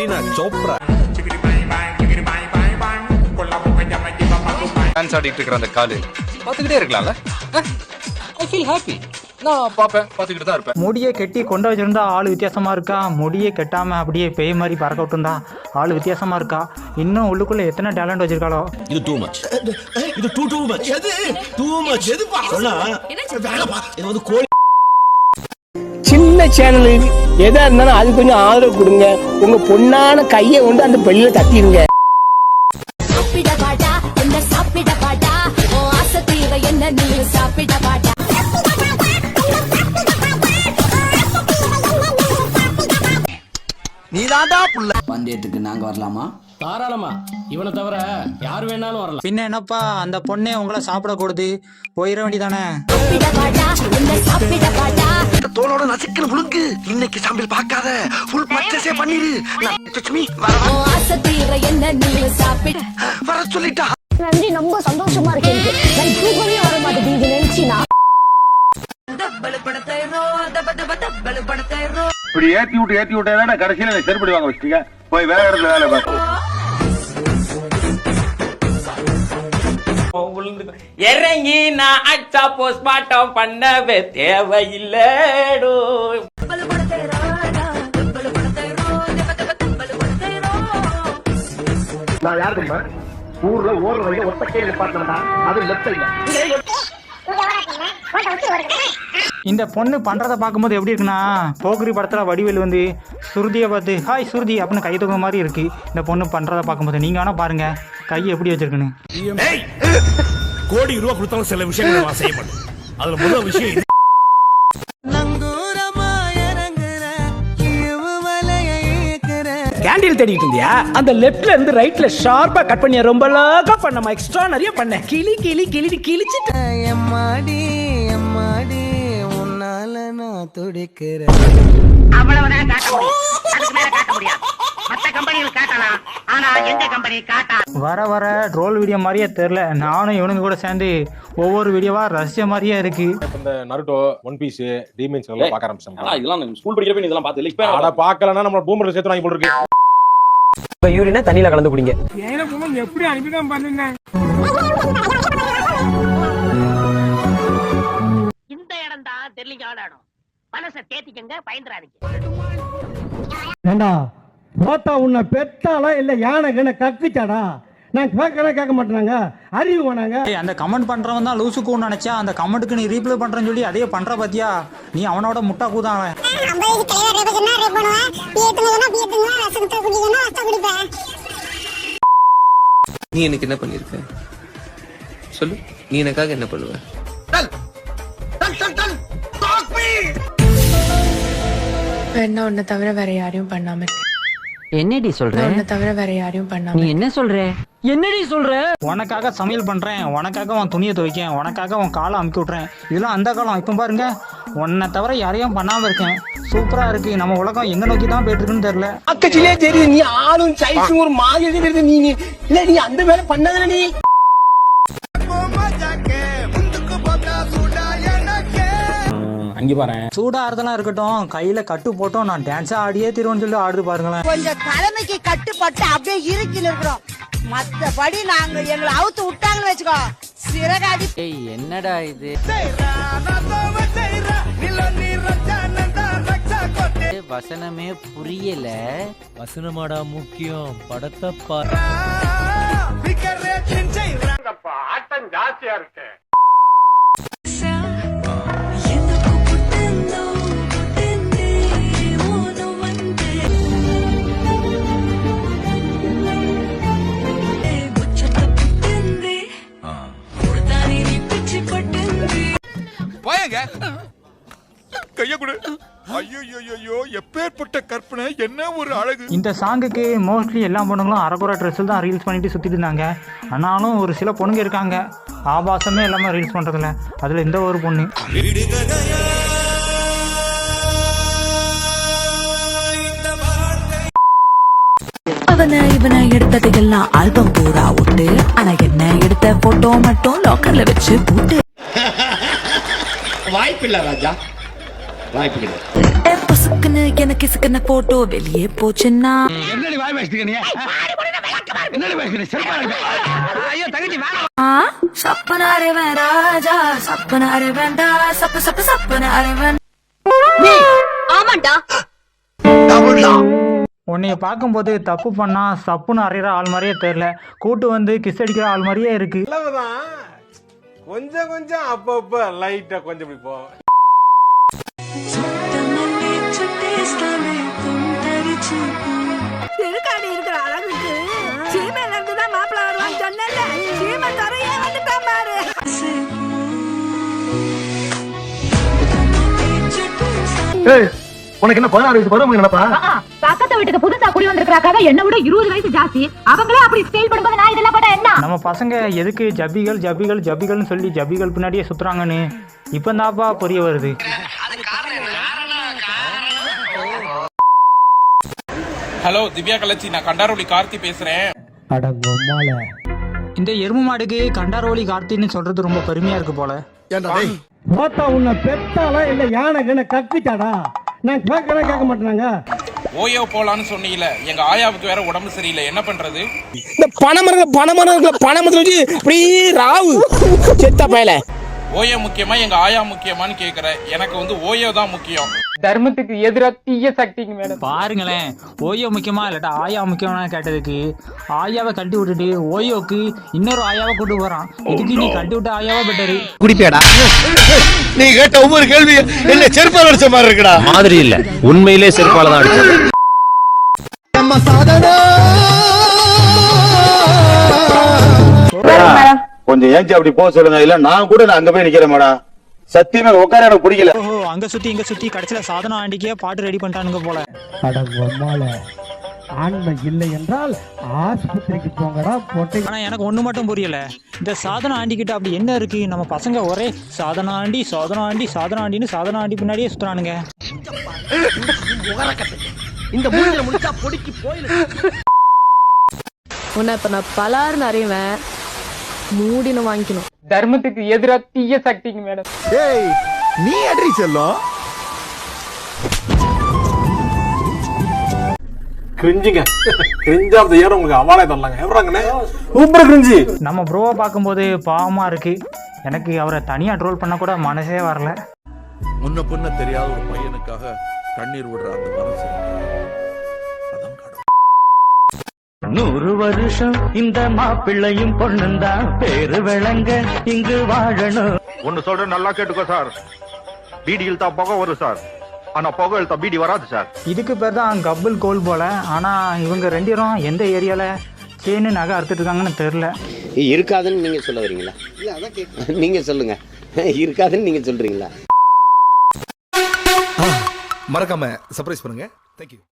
Kareena Chopra dance ஆடிட்டு இருக்கிற அந்த காலு பார்த்துக்கிட்டே இருக்கலாம்ல? ஐ ஃபீல் ஹாப்பி நான் பார்ப்பேன் பார்த்துக்கிட்டு தான் இருப்பேன். முடியை கெட்டி கொண்ட வச்சிருந்தா ஆள் வித்தியாசமா இருக்கா? முடியை கெட்டாம அப்படியே பேய் மாதிரி பறக்க விட்டுருந்தா ஆள் வித்தியாசமா இருக்கா? இன்னும் உள்ளுக்குள்ள எத்தனை டேலண்ட் வச்சிருக்காளோ? இது டூ மச் இது டூ டூ மச் எது? டூ மச் எதுப்பா? சொன்னா இது வந்து கோழி சின்ன சேனலு எதா இருந்தாலும் அது கொஞ்சம் ஆதரவு கொடுங்க. உங்க பொண்ணான கையை கொண்டு அந்த பெல்லில தட்டிடுங்க. சாப்பிட பாட்டா என்ன சாப்பிட பாட்டா ஓ ஆசை தீர என்ன நீ சாப்பிட பாட்டா பந்தயத்துக்கு நாங்க வரலாமா? தாராளமா. இவனை தவிர யார் வேணாலும் வரலாம். பின்ன என்னப்பா? அந்த பொண்ணே உங்களை சாப்பிட கொடுது போயிட வேண்டியதானே? தோலோட நசுக்குன்னு முழுங்கு இன்னைக்கு சாம்பிள் பார்க்காத. ஃபுல் பர்ச்சேஸே பண்ணிரு. நான் லட்சுமி வர வர. சொல்லிட்டா. நன்றி ரொம்ப சந்தோஷமா இருக்கு எனக்கு. நான் தூக்கமே வர மாட்டேங்குது. இது நினைச்சினா இப்படி ஏத்தி விட்டு ஏத்தி விட்டா கடைசியில எனக்கு செருப்படி வாங்க வச்சுட்டீங்க? போய் வேற இடத்துல வேலை பாரு இறங்கி நான் அச்சா போஸ்ட்மார்ட்டம் பண்ணவே தேவையில்லைடோ. நான் யார் தெரியுமா? ஊர்ல ஓடுற வழியில ஒத்த கையில பார்த்தா அது லெஃப்ட் சைட்ல. இந்த பொண்ணு பண்றத பார்க்கும்போது எப்படி இருக்குன்னா போக்கிரி படத்துல வடிவேல் வந்து சுருதியை பார்த்து ஹாய் சுருதி அப்படின்னு கை தூக்க மாதிரி இருக்கு. இந்த பொண்ணு பண்றத பார்க்கும்போது நீங்க வேணா பாருங்க கை எப்படி வச்சிருக்குன்னு. கோடி ரூபா கொடுத்தாலும் சில விஷயங்களை செய்ய மாட்டேன். அதுல முதல் விஷயம். கேண்டில் தேடிட்டு இருந்தியா? அந்த லெஃப்ட்ல இருந்து ரைட்ல ஷார்ப்பா கட் பண்ணிய? ரொம்ப அழகா பண்ணமா எக்ஸ்ட்ரா நிறைய பண்ண. கிளி கிளி கிளி கிழிச்சிட்டேன் எம்மாடி எம்மாடி. உன்னால நான் துடிக்கிறேன் அவ்வளவுதான் காட்ட முடியும். அதுக்கு மேல காட்ட முடியாது. மத்த கம்பெனிகள் காட்டலாம். ஆனா எங்க கம்பெனி காட்டா வர வர ட்ரோல் வீடியோ மாதிரியே தெரில நானும் இவனுங்க கூட சேர்ந்து ஒவ்வொரு வீடியோவா ரசிச்ச மாதிரியே இருக்கு. இந்த நருட்டோ ஒன் பீஸ் டீமென்ஸ் எல்லாம் பார்க்க ஆரம்பிச்சாங்க இதெல்லாம் ஸ்கூல் படிக்கிறப்ப இதெல்லாம் பார்த்து இல்லை. இப்போ பார்க்கலன்னா நம்ம பூமர் சேர்த்து வாங்கி போட்டுருக்கு இப்ப யூரினா தண்ணியில கலந்து குடிங்க? இந்த இடம் தான் ஆடாடும். மனசை தேத்திக்கங்க பயந்துறாதீங்க. ஏண்டா போத்தா உன்னை பெத்தாளா இல்ல யானை கண்ண கக்குச்சாடா? நான் கேட்கறேன் கேட்க மாட்டேனாங்க. அறிவு வேணாங்க. அந்த கமெண்ட் பண்றவன் தான் லூசுக்குன்னு நினைச்சா அந்த கமெண்ட்டுக்கு நீ ரீப்ளை பண்றேன்னு சொல்லி அதே பண்ற பாத்தியா? நீ அவனோட முட்டா கூதான் நீ எனக்கு என்ன பண்ணிருக்க? சொல்லு. நீ எனக்காக என்ன பண்ணுவ? என்ன உன்னை தவிர வேற யாரையும் பண்ணாம என்னடி சொல்ற? உன்னை தவிர வேற யாரையும் பண்ணாம நீ என்ன சொல்ற? என்னடி சொல்ற? உனக்காக சமையல் பண்றேன் உனக்காக உன் துணியை துவைக்கேன் உனக்காக உன் காலை அமுக்கி விட்றேன் இதெல்லாம் அந்த காலம். இப்போ பாருங்க உன்னை தவிர யாரையும் பண்ணாம இருக்கேன். சூப்பரா இருக்கு. நம்ம உலகம் எங்க நோக்கி தான் போயிட்டு இருக்குன்னு தெரியல. அக்கச்சிலே தெரியுது நீ ஆளும் சைஸும் ஒரு மாதிரி தெரியுது நீ நீ- இல்ல நீ அந்த வேலை பண்ணதுல நீ. அங்கே பாரு. சூடா ஆறுதலாம் இருக்கட்டும் கையில கட்டு போட்டோம் நான் டான்ஸா ஆடியே திருவன்னு சொல்லி ஆடுது பாருங்களேன். கொஞ்சம் தலைமைக்கு கட்டுப்பட்டு அப்படியே இறுக்கி இருக்கிறோம். மத்தபடி நாங்க எங்களை அவுத்து விட்டாங்கன்னு வச்சுக்கோ. சிறகாடி என்னடா இது? வசனமே புரியல. வசனமாடா முக்கியம் படத்தை பாரு கைய கொடு. ஐயோ எப்பேற்பட்ட கற்பனை? என்ன ஒரு அழகு. இந்த சாங்குக்கு மோஸ்ட்லி எல்லா பொண்ணுங்களும் அரகுரா ட்ரெஸ்ஸில் தான் ரீல்ஸ் பண்ணிட்டு சுற்றிட்டு இருந்தாங்க. ஆனாலும் ஒரு சில பொண்ணுங்க இருக்காங்க. ஆபாசமே இல்லாமல் ரீல்ஸ் பண்ணுறதில்ல அதில் இந்த ஒரு பொண்ணு. அவனை இவனை எடுத்ததுக்கெல்லாம் ஆல்பம் பூரா விட்டு ஆனா என்ன எடுத்த போட்டோ மட்டும் லாக்கர்ல வச்சு போட்டு. வாய்ப்பில்லை ராஜா. வாய்ப்பு கிடையாது எப்ப புசுக்குன்னு எனக்கு போட்டோ வெளியே போச்சுன்னா. என்னடி வாய் நீ என்னடி ஐயோ தங்கச்சி ராஜா சப்பு சப்பு ஆமாண்டா. உன்னைய பார்க்கும்போது தப்பு பண்ணா சப்புன்னு அறையிற ஆள் மாதிரியே தெரில கூட்டு வந்து கிஸ் அடிக்கிற ஆள் மாதிரியே இருக்கு. கொஞ்சம் கொஞ்சம் அப்பப்ப லைட்டா கொஞ்சம் இப்படி போ. திருக்காடி இருக்கிற அழகுக்கு சீமையில இருந்து தான் மாப்பிள்ள வருவான்னு சொன்னேன்ல. சீமை துறையே வந்துட்டான் பாரு. ஏய் உனக்கு என்ன பதினாறு வயசு பருவம் நினைப்பா பக்கத்து வீட்டுக்கு புதுசா குடி வந்திருக்காங்க என்ன விட இருபது வயசு ஜாஸ்தி. அவங்களே அப்படி ஸ்டைல் பண்ணும்போது என்ன? நம்ம பசங்க எதுக்கு ஜபிகள் ஜபிகள் ஜபிகள்னு சொல்லி ஜபிகள் பின்னாடியே சுத்துறாங்கன்னு? இப்போ தாப்பா புரிய வருது. ஹலோ திவ்யா கலச்சி. நான் கண்டாரோலி கார்த்தி பேசுறேன். அடங்கம்மால இந்த எருமை மாடுக்கு கண்டாரோலி கார்த்தின்னு சொல்றது ரொம்ப பெருமையா இருக்கு போல. பார்த்தா உன்னை பெத்தாலா இல்ல யானை கண்ண கக்குச்சாடா? நான் கேட்கறேன் கேட்க மாட்டேனாங்க. ஓயோ போலான்னு சொன்னீங்கல எங்க ஆயாவுக்கு வேற உடம்பு சரியில்லை. என்ன பண்றது? இந்த பனைமரம் பனைமரம் இருக்குல்ல வச்சு அப்படியே ராவு. செத்த பயல. ஓயோ முக்கியமா எங்க ஆயா முக்கியமான்னு கேக்குறேன் எனக்கு வந்து ஓயோ தான் முக்கியம். தர்மத்துக்கு எதிரா தீய சக்திங்க மேடம். பாருங்களேன். ஓயோ முக்கியமா இல்லாட்டா ஆயா முக்கியமா கேட்டதுக்கு ஆயாவை கட்டி விட்டுட்டு ஓயோக்கு இன்னொரு ஆயாவை கூட்டு போறான். இதுக்கு நீ கட்டி விட்ட ஆயாவா பெட்டரு குடிப்பியாடா? நீ கேட்ட ஒவ்வொரு கேள்வி என்ன செருப்பால் அடிச்ச மாதிரி இருக்குடா. மாதிரி இல்ல. உண்மையிலே செருப்பால தான் அடிச்சது. கொஞ்சம் ஏஞ்சி அப்படி போக சொல்லுங்க. இல்ல நான் கூட நான் அங்க போய் நிக்கிறேன் மேடம் சத்தியமா உட்கார எனக்கு பிடிக்கல. ஓஹோ அங்க சுத்தி இங்க சுத்தி கடைசியில சாதனா ஆண்டிக்கே பாட்டு ரெடி பண்ணிட்டானுங்க போல. அடங்கம்மால ஆண்மை இல்லை என்றால் ஆஸ்பத்திரிக்கு போங்கடா போட்டை ஆனா எனக்கு ஒண்ணு மட்டும் புரியல. இந்த சாதனா ஆண்டிக்கிட்ட அப்படி என்ன இருக்கு? நம்ம பசங்க ஒரே சாதனா ஆண்டி சாதனா ஆண்டி சாதனா ஆண்டின்னு சாதனா ஆண்டி பின்னாடியே சுத்துறானுங்க. இந்த மூஞ்சில முடிச்சா பொடிக்கு போயிரு. உன்னை இப்ப நான் பலாருன்னு அறிவேன். மூடினு வாங்கிக்கணும். தர்மத்துக்கு எதிரா தீய சக்திங்க மேடம். ஏய் நீ அட்ரி செல்லம்? கிரிஞ்சுங்க. கிரிஞ்சா அந்த ஏற உங்களுக்கு அவார்டே தரலாங்க. எவ்வளோங்கண்ணே சூப்பர் கிரிஞ்சி. நம்ம ப்ரோவை பார்க்கும்போது பாவமா இருக்கு. எனக்கு அவரை தனியா ட்ரோல் பண்ண கூட மனசே வரல. முன்ன பின்ன தெரியாத ஒரு பையனுக்காக கண்ணீர் விடுற அந்த மனசு நூறு வருஷம் இந்த மாப்பிள்ளையும் பொண்ணுந்தான். பேரு விளங்க இங்கு வாழணும். ஒன்னு சொல்றேன் நல்லா கேட்டுக்கோ சார். பீடியில் தான் புகை வரும் சார். ஆனா புகை இழுத்தா பீடி வராது சார். இதுக்கு பேர் தான் கப்புல் கோல் போல. ஆனா இவங்க ரெண்டு பேரும் எந்த ஏரியால சேனு நகை அறுத்துட்டு இருக்காங்கன்னு தெரியல. இருக்காதுன்னு நீங்க சொல்ல வரீங்களா? நீங்க சொல்லுங்க. இருக்காதுன்னு நீங்க சொல்றீங்களா? மறக்காம சர்ப்ரைஸ் பண்ணுங்க. தேங்க்யூ